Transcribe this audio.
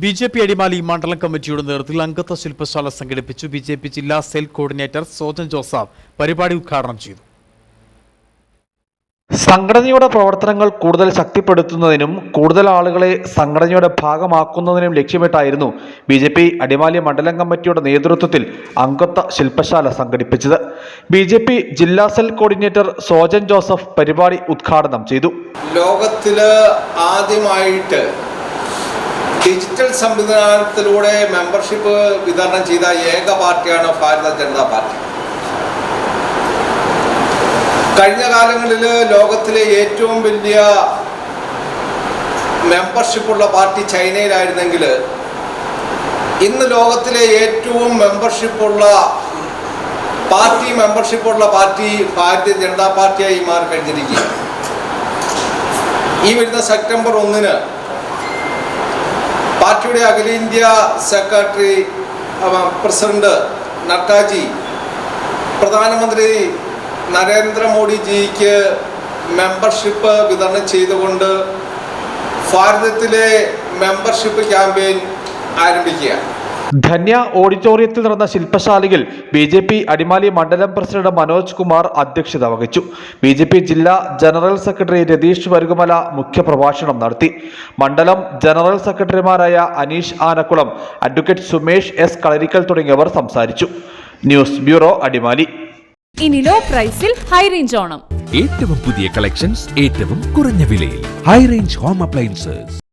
B J P Adimali മണ്ഡലം കമ്മിറ്റിയുടെ നേതൃത്വത്തിൽ അംഗത്വ ശില്പശാല സംഘടിപ്പിച്ചു. ബി ജെ പി ജില്ലാ സെൽ കോർഡിനേറ്റർ സോജൻ ജോസഫ് പരിപാടി ഉദ്ഘാടനം ചെയ്തു. സംഘടനയുടെ പ്രവർത്തനങ്ങൾ കൂടുതൽ ശക്തിപ്പെടുത്തുന്നതിനും കൂടുതൽ ആളുകളെ സംഘടനയുടെ ഭാഗമാക്കുന്നതിനും ലക്ഷ്യമിട്ടായിരുന്നു ബി ജെ പി അടിമാലി മണ്ഡലം കമ്മിറ്റിയുടെ നേതൃത്വത്തിൽ അംഗത്വ ശില്പശാല സംഘടിപ്പിച്ചത്. ബി ജെ പി ജില്ലാ സെൽ കോർഡിനേറ്റർ സോജൻ ജോസഫ് പരിപാടി ഉദ്ഘാടനം ചെയ്തു. ലോകത്തിൽ ആദ്യമായിട്ട് ഡിജിറ്റൽ സംവിധാനത്തിലൂടെ മെമ്പർഷിപ്പ് വിതരണം ചെയ്ത ഏക പാർട്ടിയാണ് ഭാരത ജനതാ പാർട്ടി. കഴിഞ്ഞ കാലങ്ങളിൽ ലോകത്തിലെ ഏറ്റവും വലിയ മെമ്പർഷിപ്പുള്ള പാർട്ടി ചൈനയിലായിരുന്നെങ്കിൽ ഇന്ന് ലോകത്തിലെ ഏറ്റവും മെമ്പർഷിപ്പുള്ള പാർട്ടി മെമ്പർഷിപ്പുള്ള പാർട്ടി ഭാരതീയ ജനതാ പാർട്ടിയായി മാറി കഴിഞ്ഞിരിക്കുകയാണ് ഈ വരുന്ന സെപ്റ്റംബർ ഒന്നിന് പാർട്ടിയുടെ അഖിലേന്ത്യാ സെക്രട്ടറി പ്രസിഡന്റ് നട്ടാജി പ്രധാനമന്ത്രി നരേന്ദ്രമോദിജിക്ക് മെമ്പർഷിപ്പ് വിതരണം ചെയ്തുകൊണ്ട് ഭാരതത്തിലെ മെമ്പർഷിപ്പ് ക്യാമ്പയിൻ ആരംഭിക്കുകയാണ്. ധന്യ ഓഡിറ്റോറിയത്തിൽ നടന്ന ശില്പശാലയിൽ ബി ജെ പി അടിമാലി മണ്ഡലം പ്രസിഡന്റ് മനോജ് കുമാർ അധ്യക്ഷത വഹിച്ചു. ബി ജെ പി ജില്ലാ ജനറൽ സെക്രട്ടറി രതീഷ് വരുകുമല മുഖ്യപ്രഭാഷണം നടത്തി. മണ്ഡലം ജനറൽ സെക്രട്ടറിമാരായ അനീഷ് ആനക്കുളം അഡ്വക്കേറ്റ് സുമേഷ് എസ് കളരിക്കൽ തുടങ്ങിയവർ സംസാരിച്ചു. News bureau Adimali. ഇനി ലോ പ്രൈസിൽ ഹൈ റേഞ്ച് ഓണം. ഏറ്റവും പുതിയ കളക്ഷൻസ് ഏറ്റവും കുറഞ്ഞ വിലയിൽ. High range home appliances